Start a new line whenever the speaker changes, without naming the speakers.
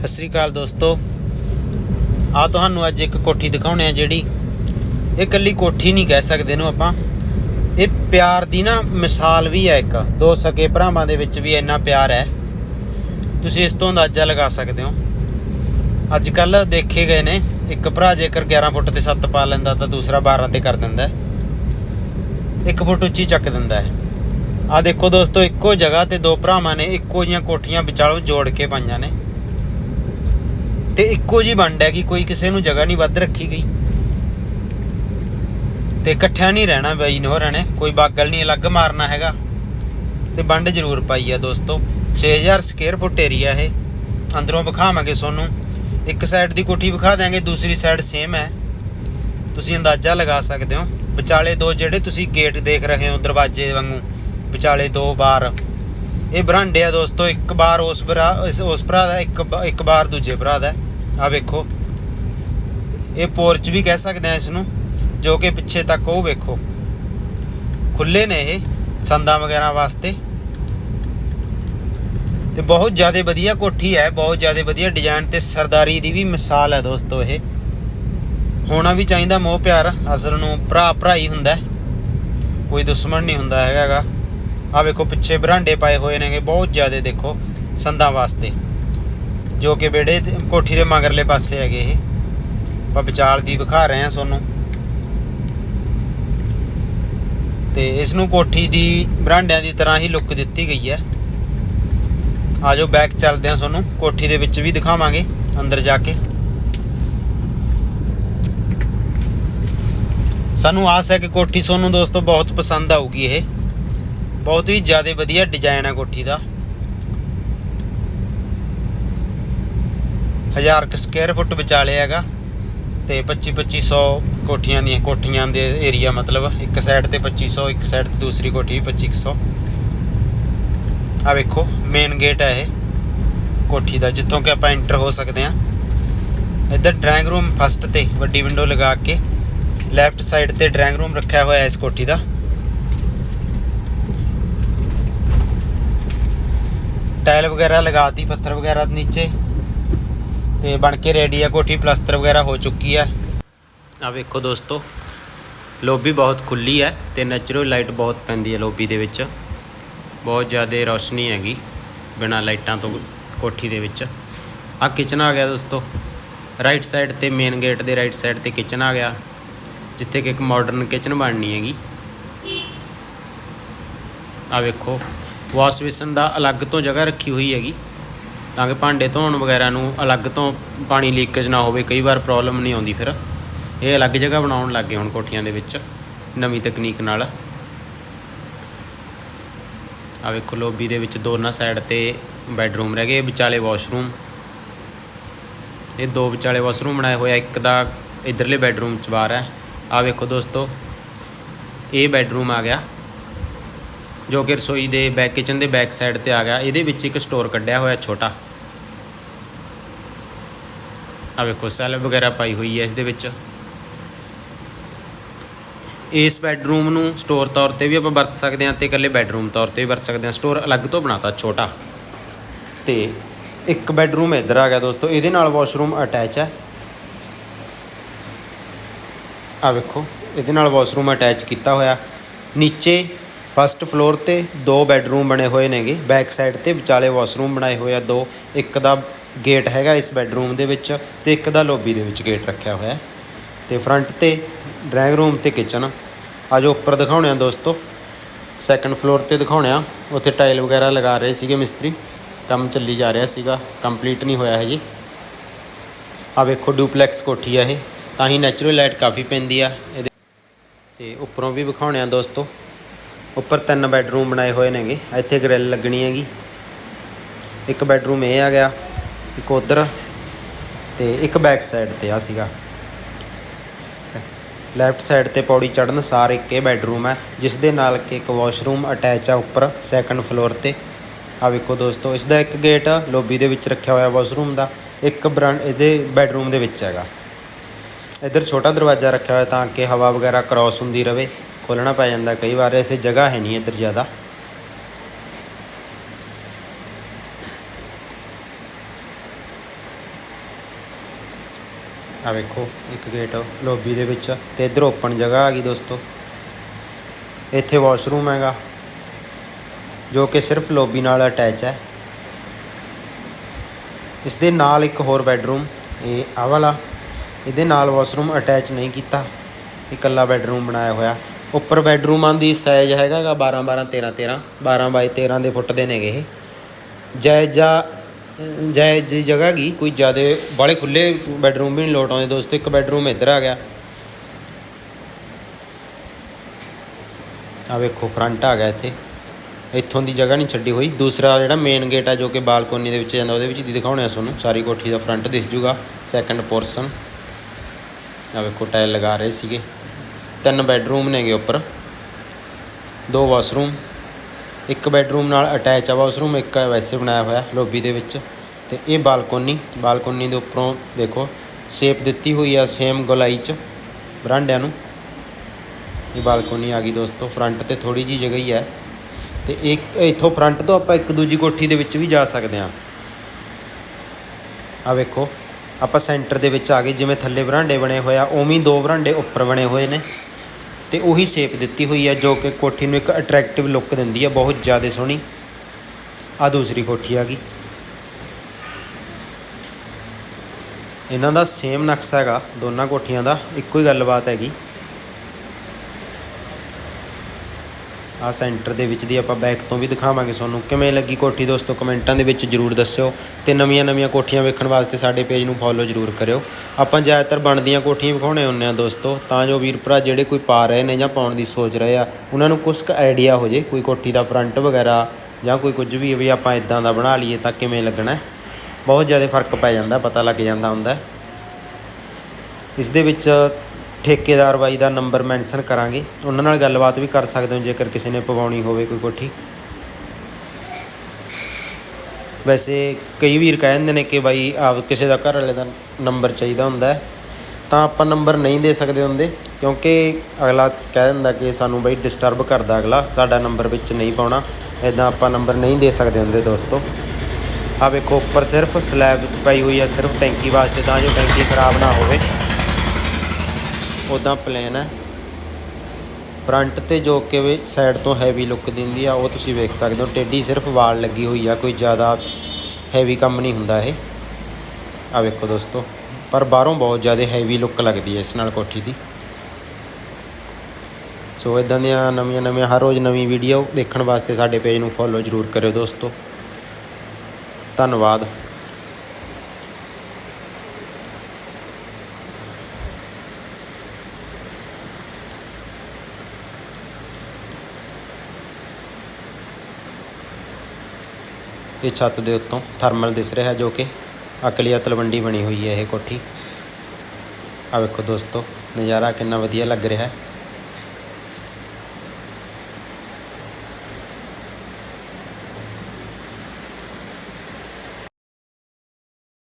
ਸਤਿ ਸ੍ਰੀ ਅਕਾਲ ਦੋਸਤੋ। ਆ ਤੁਹਾਨੂੰ ਅੱਜ ਇੱਕ ਕੋਠੀ ਦਿਖਾਉਣੇ ਆ ਜਿਹੜੀ ਇਹ ਕੱਲੀ ਕੋਠੀ ਨਹੀਂ ਕਹਿ ਸਕਦੇ ਇਹਨੂੰ ਆਪਾਂ। ਇਹ ਪਿਆਰ ਦੀ ਨਾ ਮਿਸਾਲ ਵੀ ਹੈ ਇੱਕ। ਦੋ ਸਕੇ ਭਰਾਵਾਂ ਦੇ ਵਿੱਚ ਵੀ ਇੰਨਾ ਪਿਆਰ ਹੈ। ਤੁਸੀਂ ਇਸ ਤੋਂ ਅੰਦਾਜ਼ਾ ਲਗਾ ਸਕਦੇ ਹੋ। ਅੱਜ ਕੱਲ ਦੇਖੇ ਗਏ ਨੇ, ਇੱਕ ਭਰਾ ਜੇਕਰ 11 ਫੁੱਟ ਤੇ ਛੱਤ ਪਾ ਲੈਂਦਾ ਤਾਂ ਦੂਸਰਾ 12 ਤੇ ਕਰ ਦਿੰਦਾ ਹੈ। ਇੱਕ ਫੁੱਟ ਉੱਚੀ ਚੱਕ ਦਿੰਦਾ ਹੈ। ਆ ਦੇਖੋ ਦੋਸਤੋ, ਇੱਕੋ ਜਗ੍ਹਾ ਤੇ ਦੋ ਭਰਾਵਾਂ ਨੇ ਇੱਕੋ ਜੀਆਂ ਕੋਠੀਆਂ ਵਿਚਾਲੋਂ ਜੋੜ ਕੇ ਪਾਈਆਂ ਨੇ। ਤੇ ਇੱਕੋ ਜੀ ਵੰਡ ਹੈ ਕਿ ਕੋਈ ਕਿਸੇ ਨੂੰ ਜਗ੍ਹਾ ਨਹੀਂ ਵੱਧ ਰੱਖੀ ਗਈ। ਤੇ ਇਕੱਠਿਆਂ ਨਹੀਂ ਰਹਿਣਾ ਬਾਈ, ਨੇ ਹੋਰਾਂ ਨੇ ਕੋਈ ਬਾਗਲ ਨਹੀਂ, ਅਲੱਗ ਮਾਰਨਾ ਹੈਗਾ। ਤੇ ਵੰਡ ਜ਼ਰੂਰ ਪਾਈ ਆ ਦੋਸਤੋ। 6000 ਸਕੁਅਰ ਫੁੱਟ ਏਰੀਆ ਇਹ। ਅੰਦਰੋਂ ਵਿਖਾਵਾਂਗੇ ਤੁਹਾਨੂੰ। ਇੱਕ ਸਾਈਡ ਦੀ ਕੋਠੀ ਵਿਖਾ ਦਿਆਂਗੇ, ਦੂਸਰੀ ਸਾਈਡ ਸੇਮ ਹੈ। ਤੁਸੀਂ ਅੰਦਾਜ਼ਾ ਲਗਾ ਸਕਦੇ ਹੋ। ਵਿਚਾਲੇ ਦੋ ਜਿਹੜੇ ਤੁਸੀਂ ਗੇਟ ਦੇਖ ਰਹੇ ਹੋ ਦਰਵਾਜ਼ੇ ਵਾਂਗੂ। ਵਿਚਾਲੇ ਦੋ ਬਾਰ। ਇਹ ਬਰਾਂਡੇ ਆ ਦੋਸਤੋ। ਇੱਕ ਬਾਰ ਉਸ ਭਰਾ ਉਸ ਭਰਾ ਦਾ, ਇੱਕ ਬ- ਇੱਕ ਬਾਰ ਦੂਜੇ ਭਰਾ ਦਾ। ਆ ਵੇਖੋ। ਇਹ ਪੋਰਚ ਵੀ ਕਹਿ ਸਕਦੇ ਆ ਇਸ ਨੂੰ ਜੋ ਕਿ ਪਿੱਛੇ ਤੱਕ ਉਹ ਵੇਖੋ। ਖੁੱਲੇ ਨੇ ਇਹ ਸੰਦਾਂ ਵਗੈਰਾ ਵਾਸਤੇ। ਤੇ ਬਹੁਤ ਜ਼ਿਆਦਾ ਵਧੀਆ ਕੋਠੀ ਹੈ, ਬਹੁਤ ਜ਼ਿਆਦਾ ਵਧੀਆ ਡਿਜ਼ਾਈਨ ਤੇ ਸਰਦਾਰੀ ਦੀ ਵੀ ਮਿਸਾਲ ਹੈ ਦੋਸਤੋ ਇਹ। ਹੋਣਾ ਵੀ ਚਾਹੀਦਾ ਮੋਹ ਪਿਆਰ, ਅਸਲ ਨੂੰ ਭਰਾ ਭਰਾ ਹੀ। ਹੁੰਦਾ ਕੋਈ ਦੁਸ਼ਮਣ ਨਹੀਂ ਹੁੰਦਾ ਹੈਗਾ ਗਾ। ਆ ਵੇਖੋ, ਪਿੱਛੇ ਬਰਾਂਡੇ ਪਾਏ ਹੋਏ ਨੇਗੇ, ਬਹੁਤ ਜ਼ਿਆਦਾ ਦੇਖੋ, ਸੰਦਾਂ ਵਾਸਤੇ। ਜੋ ਕਿ ਬੇੜੇ ਕੋਠੀ ਦੇ ਮਗਰਲੇ ਪਾਸੇ ਹੈਗੇ ਇਹ। ਆਪਾਂ ਵਿਚਾਲ ਦੀ ਵਿਖਾ ਰਹੇ ਹਾਂ ਤੁਹਾਨੂੰ। ਤੇ ਇਸ ਨੂੰ ਕੋਠੀ ਦੀ ਬਰਾਂਡਿਆਂ ਦੀ ਤਰ੍ਹਾਂ ਹੀ ਲੁੱਕ ਦਿੱਤੀ ਗਈ ਹੈ। ਆਜੋ ਬੈਕ ਚੱਲਦੇ ਹਾਂ ਤੁਹਾਨੂੰ। ਕੋਠੀ ਦੇ ਵਿੱਚ ਵੀ ਦਿਖਾਵਾਂਗੇ, ਅੰਦਰ ਜਾ ਕੇ। ਸਾਨੂੰ ਆਸ ਹੈ ਕਿ ਕੋਠੀ ਤੁਹਾਨੂੰ ਦੋਸਤੋ ਬਹੁਤ ਪਸੰਦ ਆਊਗੀ ਇਹ। ਬਹੁਤ ਹੀ ਜ਼ਿਆਦਾ ਵਧੀਆ ਡਿਜ਼ਾਈਨ ਹੈ ਕੋਠੀ ਦਾ। ਹਜ਼ਾਰ ਕੁ ਸਕੁਅਰ ਫੁੱਟ ਵਿਚਾਲੇ ਹੈਗਾ ਤੇ 25 2500 ਕੋਠੀਆਂ ਦੀਆਂ, ਕੋਠੀਆਂ ਦੇ ਏਰੀਆ ਮਤਲਬ ਇੱਕ ਸਾਈਡ ਤੇ 2500 ਇੱਕ ਸਾਈਡ ਤੇ ਦੂਸਰੀ ਕੋਠੀ ਵੀ 2500 ਆ ਵੇਖੋ ਮੇਨ ਗੇਟ ਹੈ ਇਹ, ਕੋਠੀ ਦਾ, ਜਿੱਥੋਂ ਕਿ ਆਪਾਂ ਐਂਟਰ ਹੋ ਸਕਦੇ ਹਾਂ। ਇੱਧਰ ਡਰਾਇੰਗ ਰੂਮ ਫਸਟ ਤੇ ਵੱਡੀ ਵਿੰਡੋ ਲਗਾ ਕੇ ਲੈਫਟ ਸਾਈਡ ਤੇ ਡਰਾਇੰਗ ਰੂਮ ਰੱਖਿਆ ਹੋਇਆ ਹੈ ਇਸ ਕੋਠੀ ਦਾ। ਟਾਇਲ ਵਗੈਰਾ ਲਗਾਤੀ ਪੱਥਰ ਵਗੈਰਾ ਦੇ ਨੀਚੇ। ਤੇ ਬਣ ਕੇ ਰੈਡੀ ਆ, ਕੋਠੀ ਪਲਸਤਰ ਵਗੈਰਾ ਹੋ ਚੁੱਕੀ ਹੈ ਆ ਵੇਖੋ ਦੋਸਤੋ, ਲੋਬੀ ਬਹੁਤ ਖੁੱਲੀ ਹੈ ਤੇ ਨੈਚੁਰਲ ਲਾਈਟ ਬਹੁਤ ਪੈਂਦੀ ਹੈ ਲੋਬੀ ਦੇ ਵਿੱਚ। ਬਹੁਤ ਜ਼ਿਆਦਾ ਰੋਸ਼ਨੀ ਹੈਗੀ ਬਿਨਾ ਲਾਈਟਾਂ ਤੋਂ ਕੋਠੀ ਦੇ ਵਿੱਚ। ਆ ਕਿਚਨ ਆ ਗਿਆ ਦੋਸਤੋ। ਰਾਈਟ ਸਾਈਡ ਤੇ ਮੇਨ ਗੇਟ ਦੇ ਰਾਈਟ ਸਾਈਡ ਤੇ ਕਿਚਨ ਆ ਗਿਆ, ਜਿੱਥੇ ਕਿ ਇੱਕ ਮਾਡਰਨ ਕਿਚਨ ਬਣਨੀ ਹੈਗੀ। ਆ ਵੇਖੋ ਵਾਸ਼ ਬੇਸਨ ਦਾ ਅਲੱਗ ਤੋਂ ਜਗ੍ਹਾ ਰੱਖੀ ਹੋਈ ਹੈਗੀ। ਤਾਂ ਕਿ ਭਾਂਡੇ ਧੋਣ ਵਗੈਰਾ ਨੂੰ ਅਲੱਗ ਤੋਂ ਪਾਣੀ ਲੀਕੇਜ ਨਾ ਹੋਵੇ, ਕਈ ਵਾਰ ਪ੍ਰੋਬਲਮ ਨਹੀਂ ਆਉਂਦੀ ਫਿਰ। ਇਹ ਅਲੱਗ ਜਗ੍ਹਾ ਬਣਾਉਣ ਲੱਗੇ ਹੁਣ ਕੋਠੀਆਂ ਦੇ ਵਿੱਚ, ਨਵੀਂ ਤਕਨੀਕ ਨਾਲ। ਆ ਵੇਖੋ ਲੋਬੀ ਦੇ ਵਿੱਚ ਦੋਨਾਂ ਸਾਈਡ ਤੇ ਬੈੱਡਰੂਮ ਰਹਿ ਗਏ ਵਿਚਾਲੇ ਵਾਸ਼ਰੂਮ ਇਹ ਦੋ ਵਿਚਾਲੇ ਵਾਸ਼ਰੂਮ ਬਣਾਏ ਹੋਇਆ ਇੱਕ ਦਾ ਇਧਰਲੇ ਬੈੱਡਰੂਮ ਚ ਬਾਹਰ ਹੈ। ਆ ਵੇਖੋ ਦੋਸਤੋ, ਇਹ ਬੈੱਡਰੂਮ ਆ ਗਿਆ। ਜੋ ਕਿ ਰਸੋਈ ਦੇ ਬੈਕ ਕਿਚਨ ਦੇ ਬੈਕ ਸਾਈਡ ਤੇ ਆ ਗਿਆ। ਇਹਦੇ ਵਿੱਚ ਇੱਕ ਸਟੋਰ ਕੱਢਿਆ ਹੋਇਆ ਛੋਟਾ। ਆ ਵੇਖੋ ਸੈਲ ਵਗੈਰਾ ਪਾਈ ਹੋਈ ਹੈ ਇਸ ਦੇ ਵਿੱਚ। ਇਸ ਬੈੱਡਰੂਮ ਨੂੰ ਸਟੋਰ ਤੌਰ ਤੇ ਵੀ ਆਪਾਂ ਵਰਤ ਸਕਦੇ ਹਾਂ ਤੇ ਇਕੱਲੇ ਬੈੱਡਰੂਮ ਤੌਰ ਤੇ ਵੀ ਵਰਤ ਸਕਦੇ ਹਾਂ। ਸਟੋਰ ਅਲੱਗ ਤੋਂ ਬਣਾਤਾ ਛੋਟਾ। ਤੇ ਇੱਕ ਬੈੱਡਰੂਮ ਇੱਧਰ ਆ ਗਿਆ ਦੋਸਤੋ। ਇਹਦੇ ਨਾਲ ਵਾਸ਼ਰੂਮ ਅਟੈਚ ਹੈ। ਆ ਵੇਖੋ, ਇਹਦੇ ਨਾਲ ਵਾਸ਼ਰੂਮ ਅਟੈਚ ਕੀਤਾ ਹੋਇਆ। ਨੀਚੇ ਫਸਟ ਫਲੋਰ ਤੇ ਦੋ ਬੈੱਡਰੂਮ ਬਣੇ ਹੋਏ ਨੇਗੇ। ਬੈਕ ਸਾਈਡ ਤੇ ਵਿਚਾਲੇ ਵਾਸ਼ਰੂਮ ਬਣਾਏ ਹੋਏ ਆ ਦੋ। ਇੱਕ ਦਾ ਗੇਟ ਹੈਗਾ ਇਸ ਬੈੱਡਰੂਮ ਦੇ ਵਿੱਚ ਤੇ ਇੱਕ ਦਾ ਲੌਬੀ ਦੇ ਵਿੱਚ ਗੇਟ ਰੱਖਿਆ ਹੋਇਆ। ਹੈ ਤੇ ਫਰੰਟ ਤੇ ਡਰਾਇੰਗ ਰੂਮ ਤੇ ਕਿਚਨ ਆਜੋ ਉੱਪਰ ਦਿਖਾਉਣੇ ਆ ਦੋਸਤੋ। ਸੈਕੰਡ ਫਲੋਰ ਤੇ ਦਿਖਾਉਣੇ ਆ। ਉੱਥੇ ਟਾਈਲ ਵਗੈਰਾ ਲਗਾ ਰਹੇ ਸੀਗੇ ਮਿਸਤਰੀ। ਕੰਮ ਚੱਲੀ ਜਾ ਰਿਹਾ ਸੀਗਾ। ਕੰਪਲੀਟ ਨਹੀਂ ਹੋਇਆ ਹਜੇ। ਆ ਵੇਖੋ ਡੁਪਲੈਕਸ ਕੋਠੀ ਆ ਇਹ। ਤਾਂ ਹੀ ਨੈਚੁਰਲ ਲਾਈਟ ਕਾਫੀ ਪੈਂਦੀ ਆ। ਇਹਦੇ ਤੇ ਉੱਪਰੋਂ ਵੀ ਵਿਖਾਉਣੇ ਆ ਦੋਸਤੋ। ਉੱਪਰ ਤਿੰਨ ਬੈੱਡਰੂਮ ਬਣਾਏ ਹੋਏ ਨੇਗੇ, ਇੱਥੇ ਗ੍ਰਿਲ ਲੱਗਣੀ ਹੈਗੀ। ਇੱਕ ਬੈੱਡਰੂਮ ਇਹ ਆ ਗਿਆ, ਇੱਕ ਉਧਰ ਤੇ ਇੱਕ ਬੈਕ ਸਾਈਡ ਤੇ ਆ ਸੀਗਾ। ਲੈਫਟ ਸਾਈਡ ਤੇ ਪੌੜੀ ਚੜਨ ਸਾਰ ਇੱਕ ਇਹ ਬੈੱਡਰੂਮ ਹੈ, ਜਿਸ ਦੇ ਨਾਲ ਕਿ ਇੱਕ ਵਾਸ਼ਰੂਮ ਅਟੈਚ ਆ ਉੱਪਰ ਸੈਕੰਡ ਫਲੋਰ ਤੇ। ਆ ਵੇਖੋ ਦੋਸਤੋ, ਇਸ ਦਾ ਇੱਕ ਗੇਟ ਲੋਬੀ ਦੇ ਵਿੱਚ ਰੱਖਿਆ ਹੋਇਆ ਵਾਸ਼ਰੂਮ ਦਾ, ਇੱਕ ਬਰਾਂਡ ਇਹਦੇ ਬੈੱਡਰੂਮ ਦੇ ਵਿੱਚ ਹੈਗਾ। ਇੱਧਰ ਛੋਟਾ ਦਰਵਾਜ਼ਾ ਰੱਖਿਆ ਹੋਇਆ ਤਾਂ ਕਿ ਹਵਾ ਵਗੈਰਾ ਕ੍ਰਾਸ ਹੁੰਦੀ ਰਹੇ ਖੋਲਣਾ ਪੈ ਜਾਂਦਾ, ਕਈ ਵਾਰ ਐਸੇ ਜਗ੍ਹਾ ਹੈ ਨਹੀਂ ਇੱਧਰ ਜ਼ਿਆਦਾ। ਆ ਵੇਖੋ, ਇੱਕ ਗੇਟ ਲੋਬੀ ਦੇ ਵਿੱਚ ਤੇ ਇੱਧਰ ਓਪਨ ਜਗ੍ਹਾ ਆ ਗਈ ਦੋਸਤੋ। ਇੱਥੇ ਵਾਸ਼ਰੂਮ ਹੈਗਾ, ਜੋ ਕਿ ਸਿਰਫ ਲੋਬੀ ਨਾਲ ਅਟੈਚ ਹੈ। ਇਸ ਦੇ ਨਾਲ ਇੱਕ ਹੋਰ ਬੈੱਡਰੂਮ ਇਹ ਆ ਵਾਲਾ, ਇਹਦੇ ਨਾਲ ਵਾਸ਼ਰੂਮ ਅਟੈਚ ਨਹੀਂ ਕੀਤਾ। ਇਕੱਲਾ ਬੈੱਡਰੂਮ ਬਣਾਇਆ ਹੋਇਆ। ਉੱਪਰ ਬੈੱਡਰੂਮਾਂ ਦੀ ਸਾਈਜ਼ ਹੈਗਾਗਾ 12 12 13 13 12 ਬਾਈ 13 ਦੇ ਫੁੱਟ ਦੇ ਨੇਗੇ ਇਹ। ਜਾਇਜ਼ਾ ਜਾਇਜ਼ ਜੀ ਜਗ੍ਹਾ ਗਈ ਕੋਈ ਜ਼ਿਆਦਾ ਬਾਲੇ ਖੁੱਲੇ ਬੈੱਡਰੂਮ ਵੀ ਨਹੀਂ ਲੋਟ ਆਉਂਦੇ। ਦੋਸਤੋ, ਇੱਕ ਬੈੱਡਰੂਮ ਇੱਧਰ ਆ ਗਿਆ। ਆ ਵੇਖੋ ਫਰੰਟ ਆ ਗਿਆ ਇੱਥੇ। ਇੱਥੋਂ ਦੀ ਜਗ੍ਹਾ ਨਹੀਂ ਛੱਡੀ ਹੋਈ। ਦੂਸਰਾ ਜਿਹੜਾ ਮੇਨ ਗੇਟ ਆ, ਜੋ ਕਿ ਬਾਲਕੋਨੀ ਦੇ ਵਿੱਚ ਜਾਂਦਾ, ਉਹਦੇ ਵਿੱਚ ਦੀ ਦਿਖਾਉਣੇ ਆ ਤੁਹਾਨੂੰ। ਸਾਰੀ ਕੋਠੀ ਦਾ ਫਰੰਟ ਦਿਸ ਜੂਗਾ। ਸੈਕੰਡ ਪੋਰਸ਼ਨ ਆ ਵੇਖੋ ਟਾਇਲ ਲਗਾ ਰਹੇ ਸੀਗੇ। ਤਿੰਨ ਬੈੱਡਰੂਮ ਨੇਗੇ ਉੱਪਰ। ਦੋ ਵਾਸ਼ਰੂਮ, ਇੱਕ ਬੈੱਡਰੂਮ ਨਾਲ ਅਟੈਚ ਆ ਵਾਸ਼ਰੂਮ, ਇੱਕ ਵੈਸੇ ਬਣਾਇਆ ਹੋਇਆ ਲੋਬੀ ਦੇ ਵਿੱਚ ਤੇ ਇਹ ਬਾਲਕੋਨੀ ਬਾਲਕੋਨੀ ਦੇ ਉੱਪਰੋਂ ਦੇਖੋ, ਸ਼ੇਪ ਦਿੱਤੀ ਹੋਈ ਆ ਸੇਮ ਗੋਲਾਈ ਚ ਬਰਾਂਡਿਆਂ ਨੂੰ। ਇਹ ਬਾਲਕੋਨੀ ਆ ਗਈ ਦੋਸਤੋ, ਫਰੰਟ ਤੇ ਥੋੜੀ ਜੀ ਜਗ੍ਹਾ ਹੀ ਹੈ ਤੇ ਇੱਕ ਇੱਥੋਂ ਫਰੰਟ ਤੋਂ ਆਪਾਂ ਇੱਕ ਦੂਜੀ ਕੋਠੀ ਦੇ ਵਿੱਚ ਵੀ ਜਾ ਸਕਦੇ ਹਾਂ। ਆ ਵੇਖੋ, ਆਪਾਂ ਸੈਂਟਰ ਦੇ ਵਿੱਚ ਆ ਗਏ, ਜਿਵੇਂ ਥੱਲੇ ਬਰਾਂਡੇ ਬਣੇ ਹੋਏ ਆ, ਉਵੇਂ ਦੋ ਬਰਾਂਡੇ ਉੱਪਰ ਬਣੇ ਹੋਏ ਨੇ। ਤੇ ਉਹੀ ਸ਼ੇਪ ਦਿੱਤੀ ਹੋਈ ਹੈ ਜੋ ਕਿ ਕੋਠੀ ਨੂੰ ਇੱਕ ਅਟਰੈਕਟਿਵ ਲੁੱਕ ਦਿੰਦੀ ਹੈ, ਬਹੁਤ ਜ਼ਿਆਦਾ ਸੋਹਣੀ। ਆ ਦੂਸਰੀ ਕੋਠੀ ਆ ਗਈ। ਇਹਨਾਂ ਦਾ ਸੇਮ ਨਕਸ਼ਾ ਹੈਗਾ, ਦੋਨਾਂ ਕੋਠੀਆਂ ਦਾ, ਇੱਕੋ ਹੀ ਗੱਲਬਾਤ ਹੈਗੀ। ਆ ਸੈਂਟਰ ਦੇ ਵਿੱਚ ਦੀ ਆਪਾਂ ਬੈਕ ਤੋਂ ਵੀ ਦਿਖਾਵਾਂਗੇ ਤੁਹਾਨੂੰ ਕਿਵੇਂ ਲੱਗੀ ਕੋਠੀ ਦੋਸਤੋ, ਕਮੈਂਟਾਂ ਦੇ ਵਿੱਚ ਜਰੂਰ ਦੱਸਿਓ ਤੇ ਨਵੀਆਂ ਨਵੀਆਂ ਕੋਠੀਆਂ ਵੇਖਣ ਵਾਸਤੇ ਸਾਡੇ ਪੇਜ ਨੂੰ ਫੋਲੋ ਜਰੂਰ ਕਰਿਓ। ਆਪਾਂ ਜ਼ਿਆਦਾਤਰ ਬਣਦੀਆਂ ਕੋਠੀਆਂ ਵਿਖਾਉਣੇ ਹੁੰਨੇ ਆ ਦੋਸਤੋ, ਤਾਂ ਜੋ ਵੀਰ ਭਰਾ ਜਿਹੜੇ ਕੋਈ ਪਾ ਰਹੇ ਨੇ ਜਾਂ ਪਾਉਣ ਦੀ ਸੋਚ ਰਹੇ ਆ, ਉਹਨਾਂ ਨੂੰ ਕੁਝ ਕੁ ਆਈਡੀਆ ਹੋ ਜੇ, ਕੋਈ ਕੋਠੀ ਦਾ ਫਰੰਟ ਵਗੈਰਾ ਜਾਂ ਕੋਈ ਕੁਝ ਵੀ ਵੀ ਆਪਾਂ ਇਦਾਂ ਦਾ ਬਣਾ ਲਈਏ ਤਾਂ ਕਿਵੇਂ ਲੱਗਣਾ ਬਹੁਤ ਜ਼ਿਆਦਾ ਫ਼ਰਕ ਪੈ ਜਾਂਦਾ, ਪਤਾ ਲੱਗ ਜਾਂਦਾ ਹੁੰਦਾ ਇਸ ਦੇ ਵਿੱਚ ਠੇਕੇਦਾਰ ਬਾਈ ਦਾ ਨੰਬਰ ਮੈਂਸ਼ਨ ਕਰਾਂਗੇ। ਉਹਨਾਂ ਨਾਲ ਗੱਲਬਾਤ ਵੀ ਕਰ ਸਕਦੇ ਹੋ, ਜੇਕਰ ਕਿਸੇ ਨੇ ਪਵਾਉਣੀ ਹੋਵੇ ਕੋਈ ਕੋਠੀ। ਵੈਸੇ ਕਈ ਵੀਰ ਕਹਿ ਦਿੰਦੇ ਨੇ ਕਿ ਬਾਈ ਆਪ ਕਿਸੇ ਦਾ ਘਰ ਵਾਲੇ ਦਾ ਨੰਬਰ ਚਾਹੀਦਾ ਹੁੰਦਾ ਤਾਂ ਆਪਾਂ ਨੰਬਰ ਨਹੀਂ ਦੇ ਸਕਦੇ ਹੁੰਦੇ, ਕਿਉਂਕਿ ਅਗਲਾ ਕਹਿ ਦਿੰਦਾ ਕਿ ਸਾਨੂੰ ਬਾਈ ਡਿਸਟਰਬ ਕਰਦਾ ਅਗਲਾ, ਸਾਡਾ ਨੰਬਰ ਵਿੱਚ ਨਹੀਂ ਪਾਉਣਾ। ਇਦਾਂ ਆਪਾਂ ਨੰਬਰ ਨਹੀਂ ਦੇ ਸਕਦੇ ਹੁੰਦੇ ਦੋਸਤੋ। ਆ ਵੇਖੋ, ਉੱਪਰ ਸਿਰਫ ਸਲੈਬ ਪਾਈ ਹੋਈ ਹੈ, ਸਿਰਫ ਟੈਂਕੀ ਵਾਸਤੇ, ਤਾਂ ਜੋ ਟੈਂਕੀ ਖਰਾਬ ਨਾ ਹੋਵੇ। ਉਦਾਂ ਪਲੇਨ ਹੈ। ਫਰੰਟ ਤੇ ਜੋ ਕਿ ਵੀ ਸਾਈਡ ਤੋਂ ਹੈਵੀ ਲੁੱਕ ਦਿੰਦੀ ਆ, ਉਹ ਤੁਸੀਂ ਵੇਖ ਸਕਦੇ ਹੋ। ਟੇਡੀ ਸਿਰਫ ਵਾਲ ਲੱਗੀ ਹੋਈ ਆ, ਕੋਈ ਜ਼ਿਆਦਾ ਹੈਵੀ ਕੰਮ ਨਹੀਂ ਹੁੰਦਾ ਇਹ। ਆ ਵੇਖੋ ਦੋਸਤੋ, ਪਰ ਬਾਹਰੋਂ ਬਹੁਤ ਜ਼ਿਆਦਾ ਹੈਵੀ ਲੁੱਕ ਲੱਗਦੀ ਹੈ ਇਸ ਨਾਲ ਕੋਠੀ ਦੀ। ਸੋ ਇਦਾਂ ਦੀਆਂ ਨਵੀਆਂ ਨਵੀਆਂ, ਹਰ ਰੋਜ਼ ਨਵੀਂ ਵੀਡੀਓ ਦੇਖਣ ਵਾਸਤੇ ਸਾਡੇ ਪੇਜ ਨੂੰ ਫੋਲੋ ਜਰੂਰ ਕਰਿਓ ਦੋਸਤੋ। ਧੰਨਵਾਦ। ਇਹ ਛੱਤ ਦੇ ਉੱਤੋਂ ਥਰਮਲ ਦਿਸ ਰਿਹਾ ਜੋ ਕਿ ਅਕਲੀਆ ਤਲਵੰਡੀ ਬਣੀ ਹੋਈ ਹੈ ਇਹ ਕੋਠੀ। ਆ ਵੇਖੋ ਦੋਸਤੋ, ਨਜ਼ਾਰਾ ਕਿੰਨਾ ਵਧੀਆ ਲੱਗ ਰਿਹਾ ਹੈ।